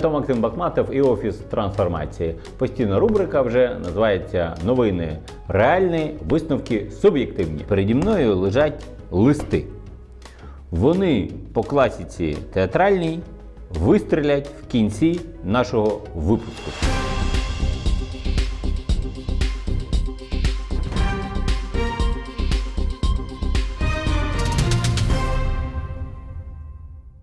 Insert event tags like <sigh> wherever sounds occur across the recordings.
То Максим Бахматов і офіс трансформації. Постійна рубрика вже називається Новини реальні, висновки суб'єктивні. Переді мною лежать листи. Вони по класіці театральній вистрілять в кінці нашого випуску.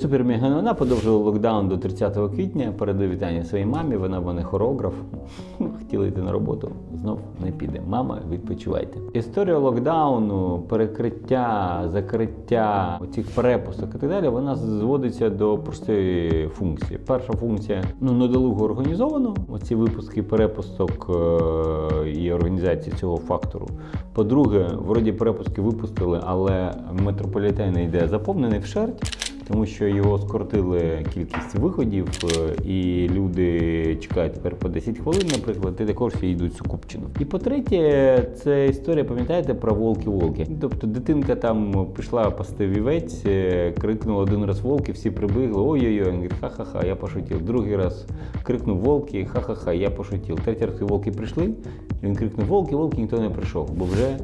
Супермега новина подовжила локдаун до 30 квітня. Передаю вітання своїй мамі. Вона в мене хореограф. <laughs> Хотіла йти на роботу. Знов не піде. Мама, відпочивайте. Історія локдауну, перекриття, закриття, цих перепусток і так далі. Вона зводиться до простої функції. Перша функція ну недолуго організовано. Оці випуски перепусток е- і організації цього фактору. По-друге, вроді перепустки випустили, але метрополітен йде заповнений вщерть тому що його скоротили кількість виходів, е, і люди чекають тепер по 10 хвилин, наприклад, і також всі йдуть сукупчено. І по-третє, це історія, пам'ятаєте, про волки-волки. Тобто дитинка там пішла пасти вівець, е, крикнула один раз волки, всі прибігли, ой-ой-ой, ха-ха-ха, я пошутів. Другий раз крикнув волки, ха-ха-ха, я пошутів. Третій раз волки прийшли, він крикнув волки, волки, ніхто не прийшов, бо вже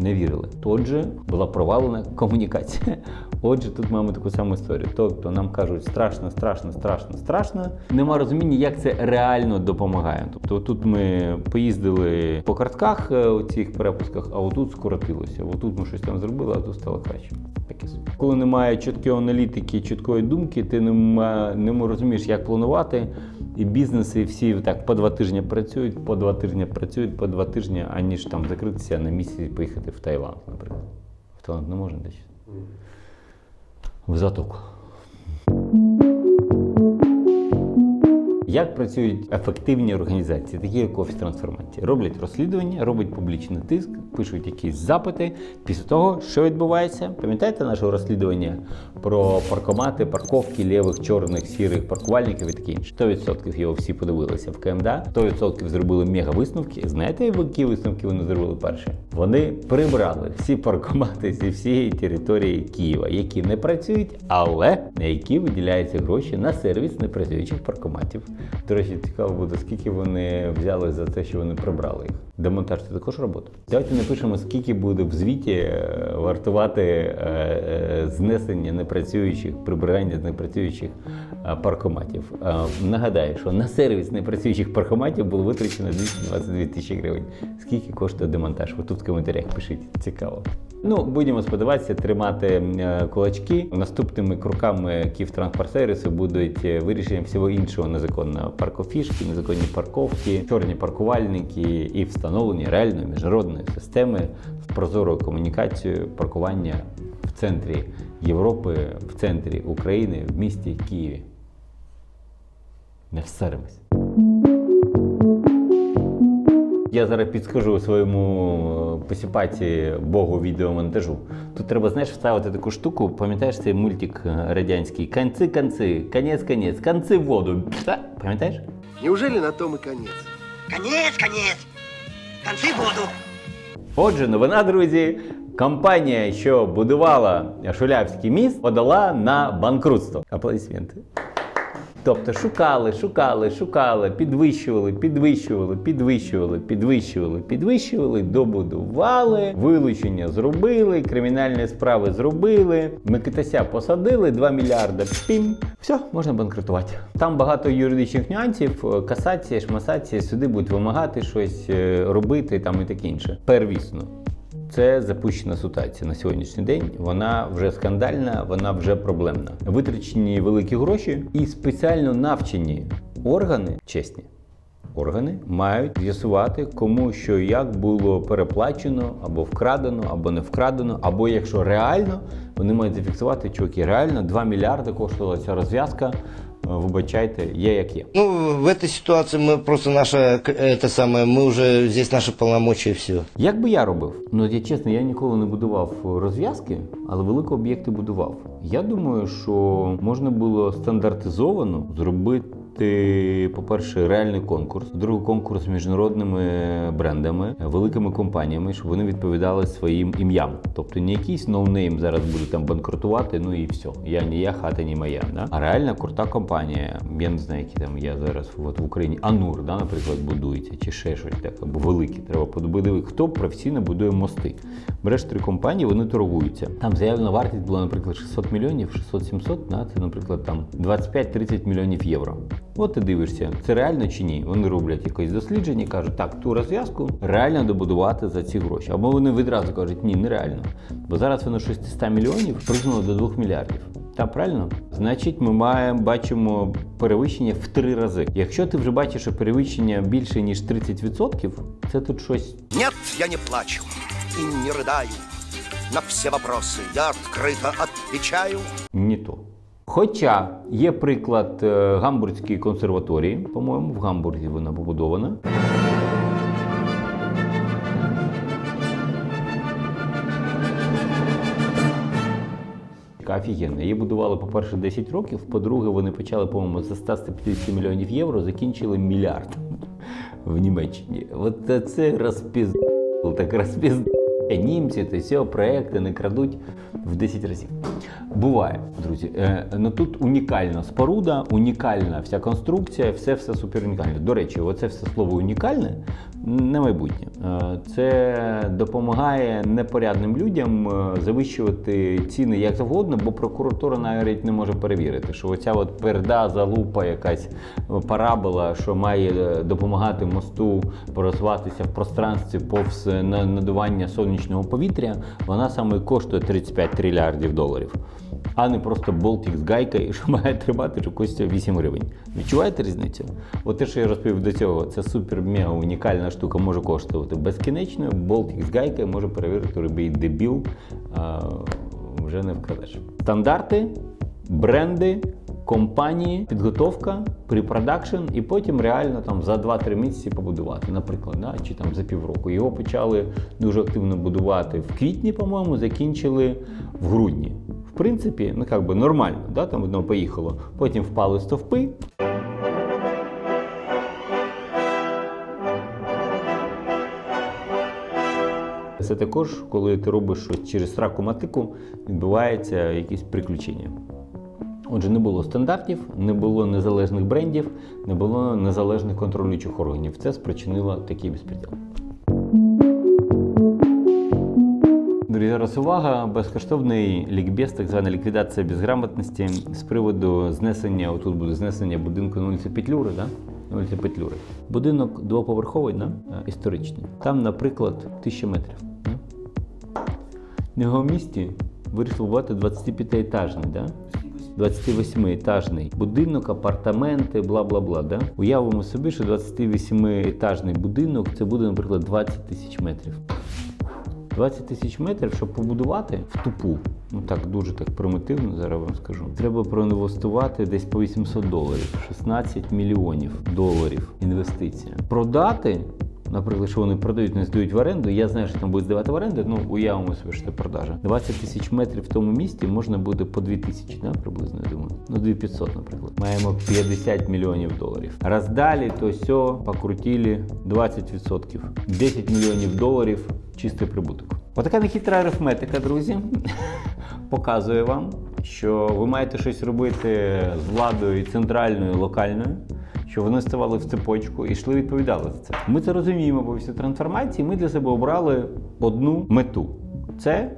не вірили. Отже, була провалена комунікація. Отже, тут маємо таку саму історію. Тобто нам кажуть страшно, страшно, страшно, страшно. Нема розуміння, як це реально допомагає. Тобто, тут ми поїздили по картках е, у цих перепусках, а отут скоротилося. Отут ми щось там зробили, а тут стало краще. Таке. Коли немає чіткої аналітики, чіткої думки, ти не розумієш, як планувати. І бізнеси всі так по два тижні працюють, по два тижні працюють, по два тижні, аніж там закритися на місяць і поїхати в Таїланд, наприклад. В Таїланд не можна десь. В затоку. Як працюють ефективні організації, такі як офіс трансформації? Роблять розслідування, роблять публічний тиск, пишуть якісь запити. Після того, що відбувається, пам'ятаєте наше розслідування про паркомати, парковки лівих, чорних, сірих паркувальників і таке інше? 100% його всі подивилися в КМДА, 100% зробили мега висновки. Знаєте, які висновки вони зробили перші? Вони прибрали всі паркомати зі всієї території Києва, які не працюють, але на які виділяються гроші на сервіс непрацюючих паркоматів. До цікаво буде, скільки вони взяли за те, що вони прибрали їх. Демонтаж це також робота. Давайте напишемо, скільки буде в звіті е, вартувати е, е, знесення непрацюючих, прибирання непрацюючих паркоматів. Нагадаю, що на сервіс непрацюючих паркоматів було витрачено 222 тисячі гривень. Скільки коштує демонтаж? Ви тут в коментарях пишіть. Цікаво. Ну, будемо сподіватися, тримати кулачки. Наступними кроками Київтранспортсервісу будуть вирішення всього іншого незаконного паркофішки, незаконні парковки, чорні паркувальники і встановлення реальної міжнародної системи з прозорою комунікацією паркування в центрі Європи, в центрі України, в місті Києві. Не всеремось. Я зараз підскажу своєму е, посіпаті богу відеомонтажу. Тут треба, знаєш, вставити таку штуку. Пам'ятаєш цей мультик е, радянський? Конці, конці, конець, конець, конці в воду. Пам'ятаєш? Неужели на том и конец? Конец, конец. Концы воду. Отже, новина, друзі. Компанія, що будувала Шулявський міст, подала на банкрутство. Аплодисменти. Тобто шукали, шукали, шукали, підвищували, підвищували, підвищували, підвищували, підвищували, добудували, вилучення зробили, кримінальні справи зробили, Микитася посадили, 2 мільярда пім. Все, можна банкрутувати. Там багато юридичних нюансів, е, касація, шмасація, суди будуть вимагати щось е, робити там і таке інше. Первісно. Це запущена ситуація на сьогоднішній день. Вона вже скандальна, вона вже проблемна. Витрачені великі гроші і спеціально навчені органи, чесні органи, мають з'ясувати, кому що як було переплачено, або вкрадено, або не вкрадено, або якщо реально, вони мають зафіксувати, чуваки, реально 2 мільярди коштувала ця розв'язка. Е, Вибачайте, є як є. Ну, в этой ситуации мы просто наше, к- это самое, мы уже, здесь наши полномочия и все. Як би я робив? Ну я чесно, я ніколи не будував розв'язки, але великі об'єкти будував. Я думаю, що можна було стандартизовано зробити бути, по-перше, реальний конкурс, другий конкурс з міжнародними брендами, великими компаніями, щоб вони відповідали своїм ім'ям. Тобто не якийсь ноунейм зараз буде там банкрутувати, ну і все. Я не я, хата не моя. Да? А реальна крута компанія. Я не знаю, які там я зараз от в Україні. Анур, да, наприклад, будується, чи ще щось таке, або великі. Треба подивитися, хто професійно будує мости. Береш три компанії, вони торгуються. Там заявлена вартість була, наприклад, 600 мільйонів, 600-700, да, це, наприклад, там 25-30 мільйонів євро. От ти дивишся, це реально чи ні? Вони роблять якесь дослідження, кажуть, так, ту розв'язку реально добудувати за ці гроші. Або вони відразу кажуть, ні, нереально. Бо зараз воно 600 мільйонів пригнуло до 2 мільярдів. Та правильно? Значить, ми маємо бачимо перевищення в три рази. Якщо ти вже бачиш що перевищення більше ніж 30%, це тут щось Нет, я не плачу и не рыдаю. На все вопросы я открыто отвечаю. не то. Хоча є приклад е, Гамбурзької консерваторії, по-моєму, в Гамбурзі вона побудована. Яка Офігенна. Її будували, по-перше, 10 років. По-друге, вони почали, по-моєму, за 150 мільйонів євро, закінчили мільярд <laughs> в Німеччині. От це розпіз... так розпіз... Німці, та все, проекти не крадуть в 10 разів. Буває, друзі. Е, ну тут унікальна споруда, унікальна вся конструкція, все все супер унікальне. До речі, оце все слово унікальне на майбутнє. Е, Це допомагає непорядним людям е, завищувати ціни як завгодно, бо прокуратура навіть не може перевірити, що оця от перда, залупа, якась парабола, що має е, допомагати мосту просуватися в пространстві повз надування сонячного повітря, вона саме коштує 35 трильярдів доларів. А не просто болтик з гайкою, <laughs> що має тримати що коштує 8 гривень. Відчуваєте різницю? От те, що я розповів до цього, це супер-мега унікальна штука, може коштувати безкінечно. Болтик з гайкою може перевірити любий дебіл, а, вже не вкрадеш. Стандарти, бренди, компанії, підготовка, препродакшн, і потім реально там за 2-3 місяці побудувати, наприклад, да, чи там за півроку. Його почали дуже активно будувати в квітні, по-моєму, закінчили в грудні. Принципі, ну як би нормально, да, там воно поїхало. Потім впали стовпи. Це також, коли ти робиш щось через сраку матику, відбуваються якісь приключення. Отже, не було стандартів, не було незалежних брендів, не було незалежних контролюючих органів. Це спричинило такий безпреділ. Друзі, зараз увага, безкоштовний лікбез, так звана ліквідація безграмотності з приводу знесення, отут буде знесення будинку на вулиці Петлюри, да? на вулиці Петлюри. Будинок двоповерховий, да? е, історичний. Там, наприклад, тисяча метрів. Да? В його місті вирішили будувати 25-етажний, да? 28-етажний будинок, апартаменти, бла бла бла. Да? Уявимо собі, що 28-етажний будинок це буде, наприклад, 20 тисяч метрів. 20 тисяч метрів, щоб побудувати в тупу, ну так дуже так примітивно, зараз вам скажу. Треба проінвестувати десь по 800 доларів, 16 мільйонів доларів інвестиція. Продати, наприклад, що вони продають, не здають в оренду. Я знаю, що там будуть здавати в оренду. Ну уявимо собі, що це продажа. 20 тисяч метрів в тому місті можна буде по 2 тисячі, да, приблизно я думаю. Ну 2500, наприклад. Маємо 50 мільйонів доларів. Роздалі, то все, покрутили 20%. 10 мільйонів доларів чистий прибуток. Отака нехитра арифметика, друзі, <laughs> показує вам, що ви маєте щось робити з владою центральною, локальною, щоб вони ставали в цепочку і йшли відповідали за це. Ми це розуміємо бо всі трансформації. Ми для себе обрали одну мету: це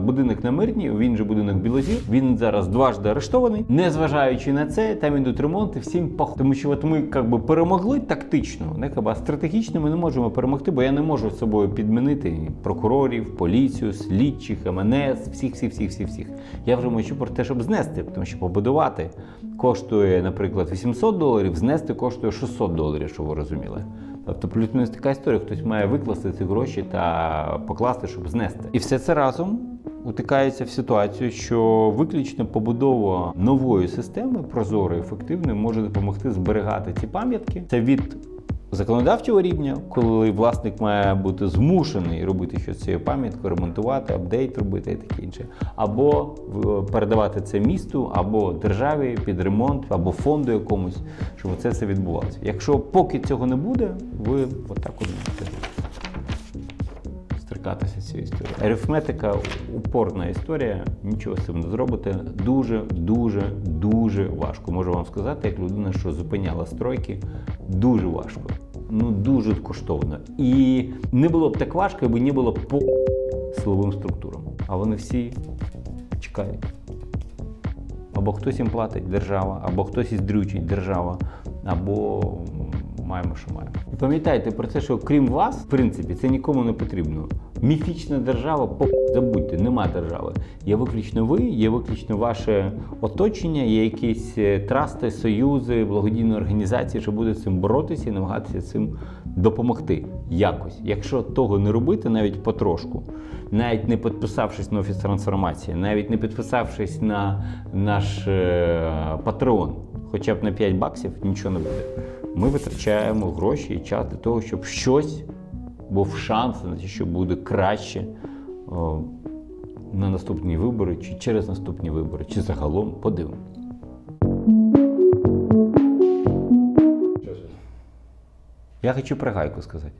будинок на мирні, він же будинок Білозір. Він зараз дважди арештований. Незважаючи на це, там ідуть ремонти, всім пох... Тому що от ми якби перемогли тактично, не а стратегічно ми не можемо перемогти, бо я не можу з собою підмінити прокурорів, поліцію, слідчих, МНС, всіх, всіх, всіх, всіх, всіх. Я вже мовчу про те, щоб знести, тому що побудувати коштує, наприклад, 800 доларів, знести коштує 600 доларів, щоб ви розуміли. Тобто плюс-мінус така історія, хтось має викласти ці гроші та покласти, щоб знести. І все це разом утикається в ситуацію, що виключно побудова нової системи, прозорої, ефективної, може допомогти зберігати ці пам'ятки. Це від законодавчого рівня, коли власник має бути змушений робити щось з цією пам'яткою, ремонтувати, апдейт робити і таке інше, або передавати це місту, або державі під ремонт, або фонду якомусь, щоб це все відбувалося. Якщо поки цього не буде, ви отак от з цією історією. Арифметика упорна історія, нічого з цим не зробите. Дуже, дуже, дуже важко. Можу вам сказати, як людина, що зупиняла стройки, дуже важко. Ну дуже коштовно. І не було б так важко, якби не було по силовим структурам. А вони всі чекають. Або хтось їм платить держава, або хтось із дрючить держава, або маємо, що маємо. І пам'ятайте про те, що крім вас, в принципі, це нікому не потрібно. Міфічна держава, по забудьте, нема держави. Є виключно ви, є виключно ваше оточення, є якісь е, трасти, союзи, благодійні організації, що будуть з цим боротися і намагатися цим допомогти якось. Якщо того не робити, навіть потрошку, навіть не підписавшись на офіс трансформації, навіть не підписавшись на наш е, патреон, хоча б на 5 баксів, нічого не буде. Ми витрачаємо гроші і час для того, щоб щось був шанс на те, що буде краще о, на наступні вибори, чи через наступні вибори, чи загалом подивимось. Я хочу про гайку сказати.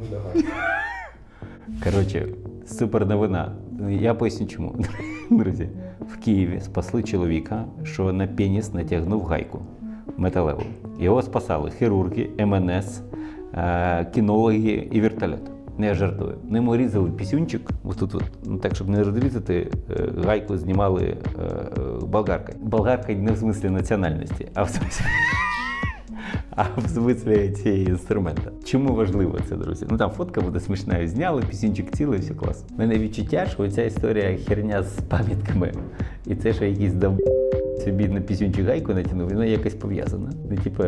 Ну давай. <laughs> Коротше, супер новина. Я поясню чому. <laughs> Друзі, в Києві спасли чоловіка, що на пеніс натягнув гайку металеву. Його спасали хірурги, МНС, е, кінологи і вертольот. Не жартую. Нему різали пісюнчик, ось тут, от, ну, так, щоб не розрізати, е, гайку знімали е, болгаркою. Болгарка не в смислі національності, а в смислі а в смислі цієї інструмента. Чому важливо це, друзі? Ну там фотка буде смішна, зняли, пісінчик цілий, все класно. У мене відчуття, що ця історія херня з пам'ятками, і це, що якийсь дав собі на пісюнчик гайку натягнув, вона якось пов'язана. Ну, типу,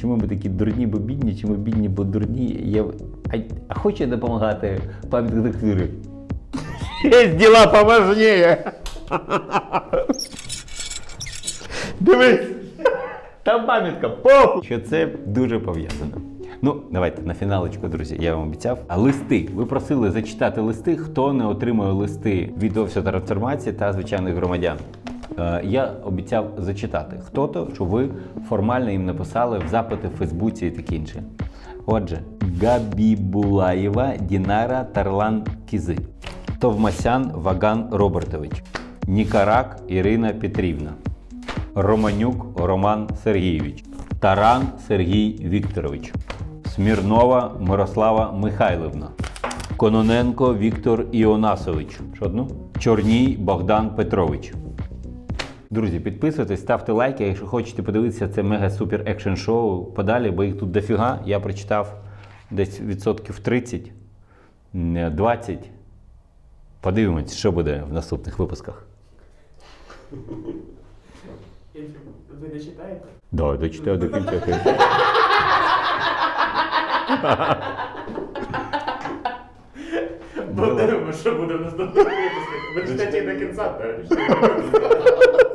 чому ми такі дурні, бо бідні, чи ми бідні, бо дурні? Я... А, а хоче допомагати пам'ятка диктатури? Є діла поважніє. Дивись! Там пам'ятка, похуй! Що це дуже пов'язано. Ну, давайте на фіналочку, друзі, я вам обіцяв. А листи. Ви просили зачитати листи, хто не отримує листи від офісу трансформації та звичайних громадян. Е, я обіцяв зачитати хто-то, що ви формально їм написали в запити в Фейсбуці і таке інше. Отже, Габібулаєва Дінара Тарлан Кізи, Товмасян Ваган Робертович, Нікарак Ірина Петрівна. Романюк Роман Сергійович, Таран Сергій Вікторович, Смірнова Мирослава Михайлівна, Кононенко Віктор Іонасович. Чорній Богдан Петрович. Друзі, підписуйтесь, ставте лайки. Якщо хочете подивитися це мега супер екшн шоу подалі, бо їх тут дофіга. Я прочитав десь відсотків 30, 20. Подивимось, що буде в наступних випусках. Ви не читаєте? Да, дочитаю до кінця. Бо дивимо, що буде в наступних випусках. Ви читайте до кінця, так? <laughs>